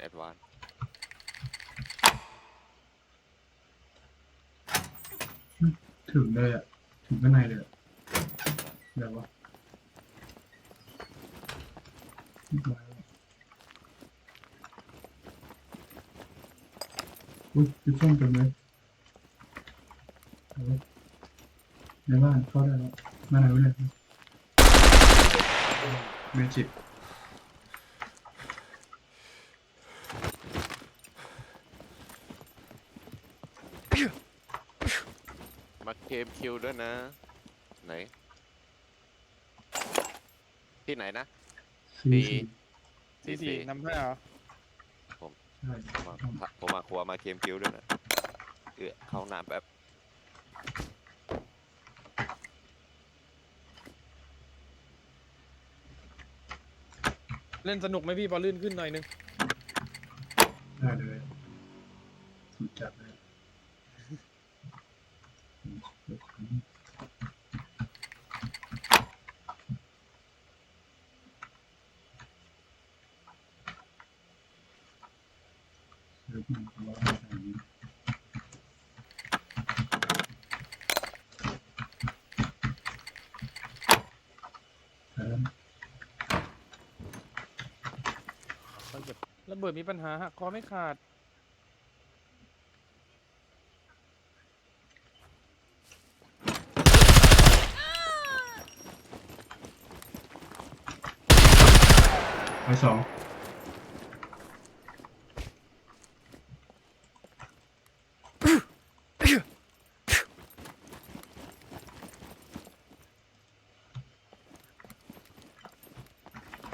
แอดวานถึงเลยอะ ถึงข้างในเลยอะเดี๋ยววะเรียบร้อยแล้วอุ้ยจุดส้มเต็มเลยเอาไว้ในบ้านเข้าได้แล้วมาไหนวะเนี่ยเมจิก มาเกมคิวด้วยนะ ไหน ที่ไหนนะสี่สี่สี่สี่นำห้าเหรอใช่ผมมาผมมาครัวมาเกมคิวด้วยนะเออเข้าน้ำแบบเล่นสนุกไหมพี่พอลื่นขึ้นหน่อยนึงได้เลยสุดจัดเลยเดี๋ยวมันก็ว่าอย่างนี้เออ ระเบิดมีปัญหาหักคอไม่ขาด ไปสอง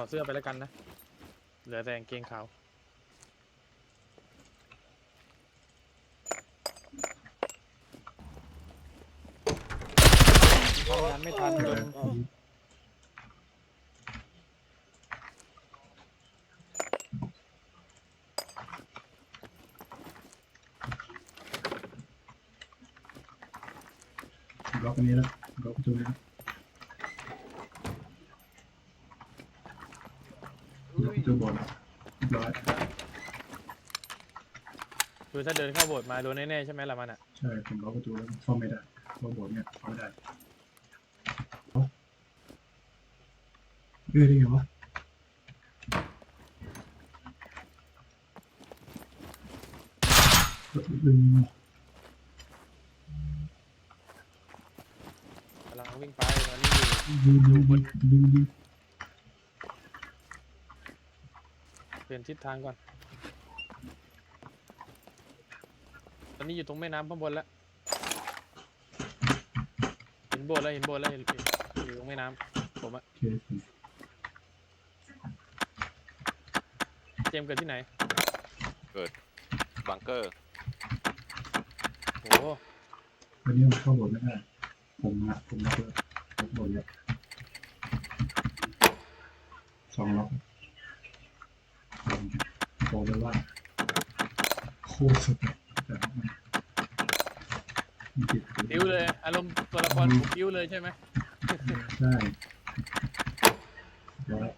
ขอเสื้อไปแล้วกันนะ เหลือแต่กางเกงขาว ทำงานไม่ทันเอจอนล็อกอันนี้แล้วล็อกประตูนี้ล็อกประตูบนเรียบร้อย คือถ้าเดินเข้าโบสถ์มาโดนแน่ๆใช่ไหมล่ะมันอะใช่ผมล็อกประตูแล้วเข้าไม่ได้เพราะโบสถ์เนี่ยเข้าไม่ได้เอ้ยได้ไงวะลืมกำลังวิ่งไปตอนนี้อยู่ลืมลืมลืมลืมลืมเปลี่ยนทิศทางก่อน อนนี้อยู่ตรงแม่น้ำข้างบนแล้วเห็นโบสถ์แล้วเห็นโบสถ์แล้วเห็นอยู่ตรงแม่น้ำผมอะโอเคเจมส์เกิดที่ไหนบังเกอร์โอ้โหวันนี้ผมเข้าโบสถ์ไม่ได้ ผมอะผมล็อกแล้วล็อกโบสถ์แล้วสองล็อกบอกเลยว่าโคตรสุดเลยแต่มันมั นติดปิ้วเลย อารมณ์ตัวละครผมปิ้วเลยใช่ไหมใช่แล้ว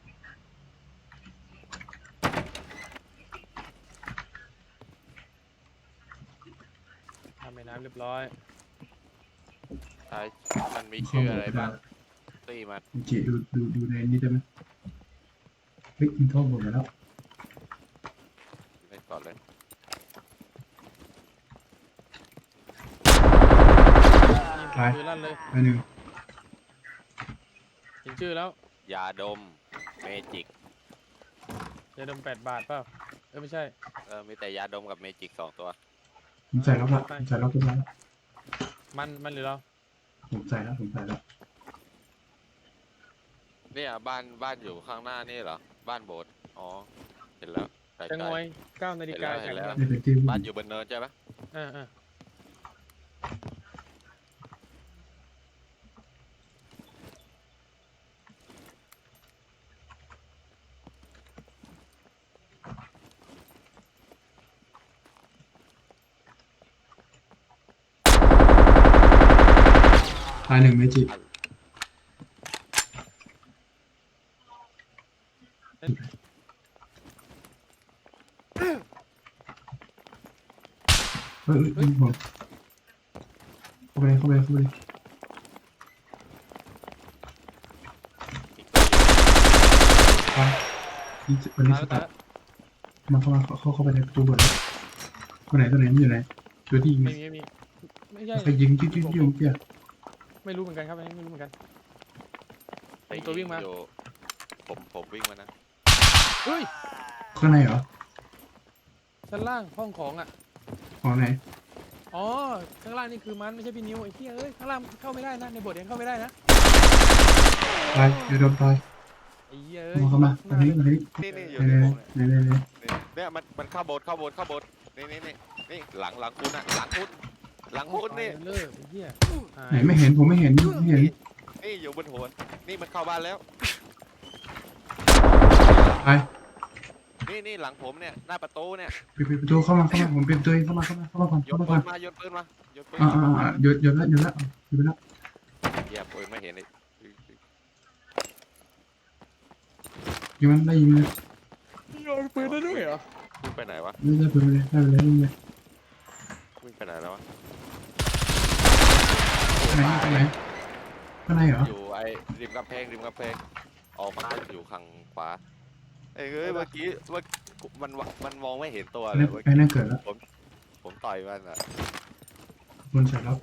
ทำแม่น้ำเรียบร้อยใช่มันมีชื่ออะไรบ้างตีมาคุณจิดูดูดูในนี้ได้ไหมเฮ้ยมันเข้าหมดแล้ว เล่นก่อนเลย ไปชื่อลั่นเลยอันหนึ่งเห็นชื่อแล้วยาดม เมจิก ยาดมแปดบาทเปล่าเออไม่ใช่ เออ มีแต่ยาดมกับเมจิกสองตัว ผมใส่แล้วละผมใส่แล้วเรียบร้อยแล้วมันมันหรือเราผมใส่แล้วผมใส่แล้วเนี่ยบ้านบ้านอยู่ข้างหน้านี่เหรอ บ้านโบสถ์อ๋อ เห็นแล้วไกลจะงอยเก้านาฬิกาเห็นแล้วแข่งเห็นแล้วกันนี่เป็นที่ๆบ้านอยู่บนเนินใช่ไหมเออเออายหนึ่งเมจิเเฮ้ยเฮ้ยยิงผมเข้าไปเลยเข้าไปเลยเข้าไปเลยไปยิงวันนี้ตายสแล้วตาตายร์ทแล้วมาเข้ามาเข้าเข้าเข้าไปในประตูบนเลยตัวไหนตัวไหนมันอยู่ไหนตัวที่ยิงไม่มีไม่มีไม่ใช่ไปยิงจิ๊กจิ๊กจิ๊กเพี่ย ไม่รู้เหมือนกันครับอันนี้ไม่รู้เหมือนกันไปมีตัววิ่งมาอยู่ผมผมวิ่งมานะเฮ้ยข้างในเหรอชั้นล่างห้องของอะของไหนอ๋อข้างล่างนี่คือมันไม่ใช่พี่นิวไอ้เหี้ยเอ้ยข้างล่างเข้าไม่ได้นะในบทยังเข้าไม่ได้นะตายเดี๋ยวโดนตายไอ้เหี้ยเอ้ยมาเข้ามาข้อังนหนี้อันนี้นี่นี่อยู่ไหนในผมเนี่ยไหนไหนไหนนี่เนี่ยมันมันเข้าโบสถ์เข้าโบสถ์เข้าโบสถ์นี่นี่นี่นี่หลังหลังคุณอะหลังคุณ หลังคุณนี่เลิกไอ้เหี้ยหายไหนไม่เห็นผมไม่เห็นไม่เห็นนี่นี่อยู่บนหัวนี่มันเข้าบ้านแล้ว ไปนี่นี่หลังผมเนี่ยหน้าประตูเนี่ยปิดปิดประตูเข้ามาเข้ามาผมปิดประตูเองเข้ามาเข้ามาเข้ามาก่อนโยเข้านมาปืก่อนนมาโยนปืนมาโยนปืนอ่าอ่าอ่าหยุดหยุดแล้วหยุดแล้วหยุดไปแล้วเหยียบปืนไม่เห็นเลยยิงมันได้ยิงเลยโยนปืนได้ด้วยเหรอวิ่งไปไหนวะไม่ได้ปืนเลยได้ไปเลยยิงเลยวิ่งไปไหนแล้ววะ ข้างในข้างในข้างในเหรอ อยู่ไอ้ริมกำแพงริมกำแพงออกมาอยู่ข้างขวาเอ้ยเฮ้ยเมื่อกี้เมื่อมันมันมองไม่เห็นตัวไปเลยนั่นเมื่อไปกี้นั่นเกิดแล้วผมต่อยมันอะบนเสร็จแล้ว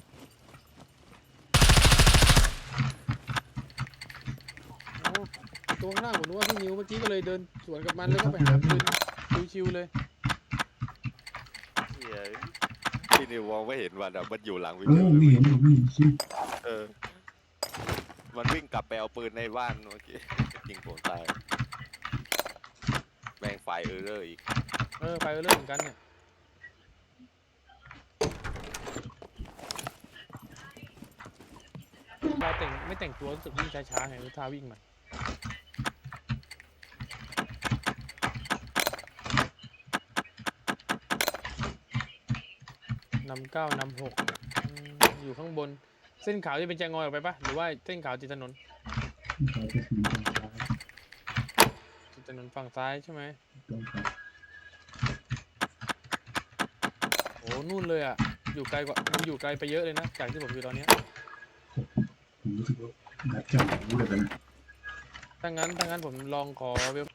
โอ้ตัวข้างล่างผมนึกว่าพี่นิวเมื่อกี้ก็เลยเดินสวนกับมันแล้วก็ไปหาปืนชิวๆเลย เหี้ย พี่นิวมองไม่เห็นมันอะมันอยู่หลังวิเออไม่เห็นผมไม่เห็นชิเออ มันวิ่งกลับไปเอาปืนในบ้านเมื่อกี้ยิงผมตายแม่งไฟเออร์เลอร์อีกเออไปก็เรื่องเหมือนกันเนี่ยเราแต่งไม่แต่งตัวรู้สึกวิ่งช้าๆไงรู้ท่าวิ่งมัน นำเก้านำหกอืมอยู่ข้างบน เส้นขาวจะเป็นแจงอยออกไปปะหรือว่าเส้นขาวติดถนนขอไปถึงตรงซ้ายติดถนนฝั่งซ้ายใช่ไหมตรงซ้ายโอ้นู่นเลยอะ อยู่ไกลกว่ามันอยู่ไกลไปเยอะเลยนะ จากที่ผมอยู่ตอนเนี้ยผมรู้สึกว่าดัดจังรู้เลยกันนะถ้างั้นถ้างั้นผมลองขอเวล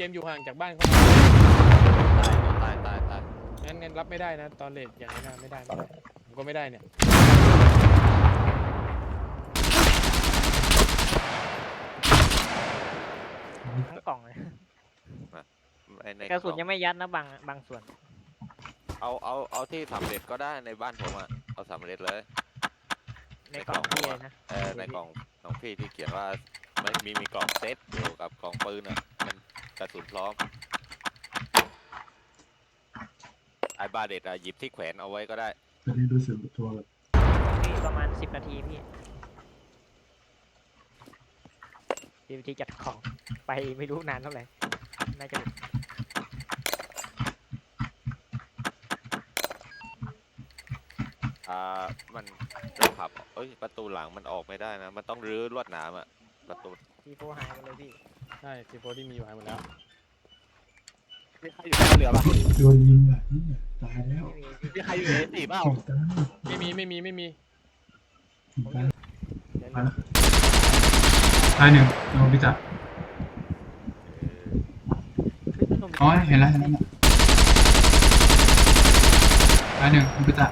เจมส์อยู่ห่างจากบ้านเขาตายตายตายงั้นงั้นรับไม่ได้นะ ตอนเลทอย่างนี้นะไม่ได้ไม่ได้ผมก็ไม่ได้เนี่ยทั้งกล่องเลยไอ้ในกระสุนล่อยังไม่ยัดนะบางบางส่วน เอาเอาเอาที่สำเร็จก็ได้ในบ้านผมอะเอาสำเร็จเลย ในกล่องพี่เลยนะ เออในกล่องของพี่ที่เขียนว่ามันมีมีกล่องเซตอยู่กับกล่องปืนอะมัน กระสุนพร้อม ไอ้บาเด็ดอะหยิบที่แขวนเอาไว้ก็ได้ ตอนนี้รู้สึกตัวแบบพี่ประมาณสิบนาทีพี่พี่วิธีจัดของไปไม่รู้นานเท่าไหร่ น่าจะอ่า มันจะขับ เอ้ย ประตูหลังมันออกไม่ได้นะ มันต้องรื้อลวดหนามอะประตูพี่โฟหายหมดเลยพี่ใช่ทีโฟที่มีอยู่หายหมดแล้วมีใครอยู่ในเรือปะโดนยิงอะนี่ตายแล้วไม่มีพี่มีใครอยู่ในสี่เปล่าผมตายไม่มีไม่มีไม่มีผมตายเดี๋ยวตายแล้วตายหนึ่งลองไปจับขึ้นถนนอ๋อเห็นแล้วเห็นแล้วตายหนึ่งลองไปจับ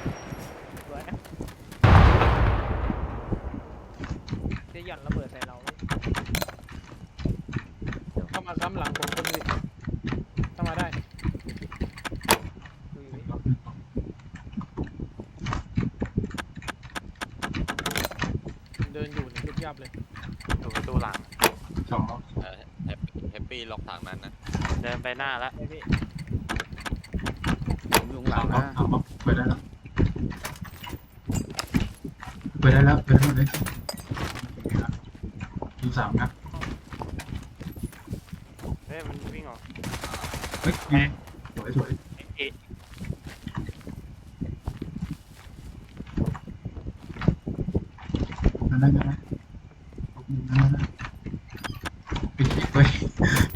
สวยนะจะหย่อนระเบิดใส่เรา เข้ามาค้ำหลังผมคนสิเข้ามาได้ดูอยู่พี่เดินอยู่เนี่ยยุบยับเลยอยู่ประตูหลัง สองรอบเออแฮปแฮปปี้ล็อกทางนั้นนะเดินไปหน้าแล้วเฮ้ยพี่ผมอยู่ข้างหสาลัมงรอบนะสามรอบเปิดได้แล้วเปิดได้แล้วเปิดได้หมดเลยดูสามครับ สวยสวยนั่นนั่น่นยไป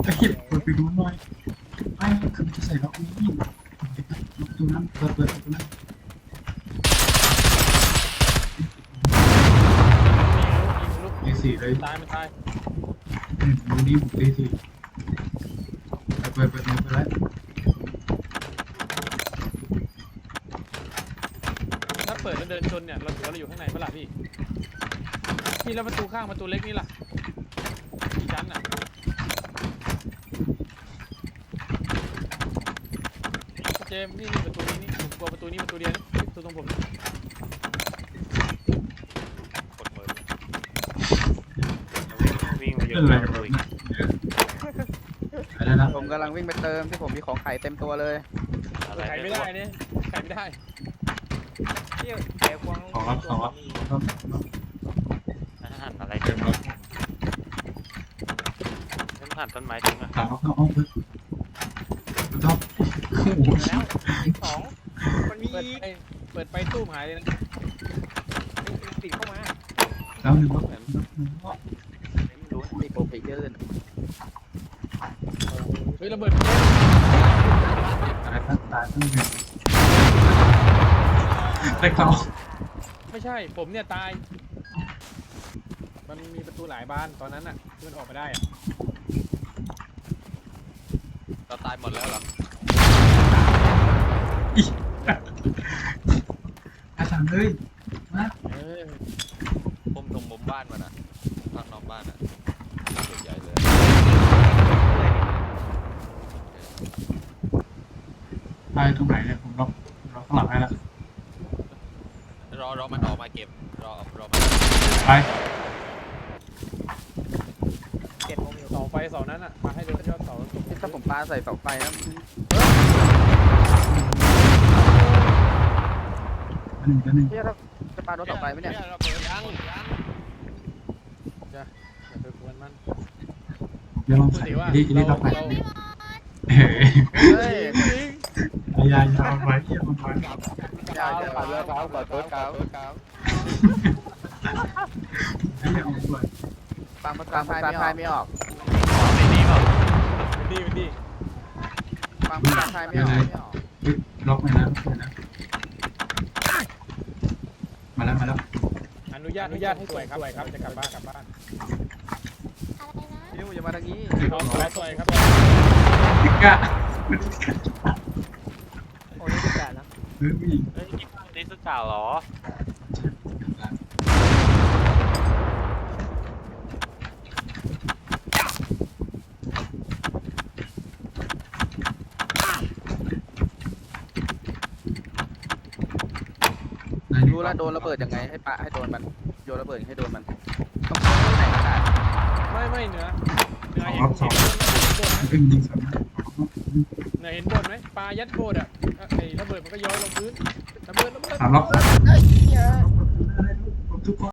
ไปหยิไปดูหน่อยไม่คือนจะใส่แล้วอุ้ยดูน้ำเปิดเปิดดูน้ำตีสี่เลยตายมันตายอืมดูนี่ผมตีสี่ แล้วประตูข้างประตูเล็กนี่ล่ะที่ชั้นอะเจมส์นี่นี่ประตูนี้นี่ผมกลัวประตูนี้ประตูเดียวนี่ประตูตรงผมนี่กดมือวิ่งมาอยู่อะไรตรงแบประตูบอีกนั้นอะไรนะผมกำลังวิ่งไปเติมที่ผมมีของไข่เต็มตัวเลยอะไรไขไม่ได้เนี่ยไขไม่ได้เที่ยวแต่ควงสองรับสองรับ เต็มรถฉันผ่านต้นไม้ทิ้งอะสามรอบเอาเอาเปิดรอบโอ้โหแล้วอีกสองมันมีเปิดอีกไปเปิดไปตู้หายเลยนะติดเข้ามาแล้วหนึ่งรอบไม่รู้มีผมไปยื่นเฮ้ยระเบิดตายตั้งตายตั้งหนึ่งแต่เขาไม่ใช่ผมเนี่ยตาย มันมีประตูหลายบานตอนนั้นอะที่มันออกมาได้อะเราตายหมดแล้วเหรออาสามเลยนะเออผมตรงมุมบ้านมันอะข้างนอกบ้านอะจุดใหญ่เลยตายตรงไหนเนี่ยผมล็อกล็อกข้างหลังให้แล้วรอรอมันออกมาเก็บรอรอมันไป เจ็ดโมงอยู่ เสาไฟเสานั้นอะมาให้ดูยอดเสาตรงถ้าผมปาใส่เสาไฟแล้วอันหนึ่งอันหนึ่งพี่ถ้าจะปารถเสาไฟไหมเนี่ยเราเปิดยังยังอย่าไปกวนมันเดี๋ยวลองพูดใส่ถึงว่าอีนี่อีนี่ล็อกไปเราเฮ้ยเฮ้ยยายาเอาไว้ที่เอาไว้อย่าอย่าปัดเรือเขาปัดตัวเขาเขาให้เอาไว้ฟังภาษาไทยไม่ออก ในนี้เปล่าดีดีฟังภาษาไทยไม่ออกไม่ออกเฮ้ยล็อกไปนะล็อกไปนะ มาแล้วมาแล้วอนุญาตอนุญาตให้สวยครับสวยครับจะกลับบ้านกลับบ้านพี่นิวอย่ามาทางนี้เอาสวยสวยครับติ๊กอะโอ้ยสิบแปดแล้วเฮ้ยผู้หญิงเฮ้ยนี่ฟังนี่สุดเก่าเหรอ รู้แล้วโดนระเบิดยังไงให้ปะให้โดนมันโยนระเบิดให้โดนมันต้องโดนไหนก็ได้ไม่ไม่เหนือเหนือเห็นรอบสองเห็นบนไหมเอ้ยยิงสามนัดเหนือเห็นบนไหมปลายัดโบดอะไอ้ระเบิดมันก็ย้อยลงพื้นระเบิดระเบิดสามรอบเฮ้ยทุกคน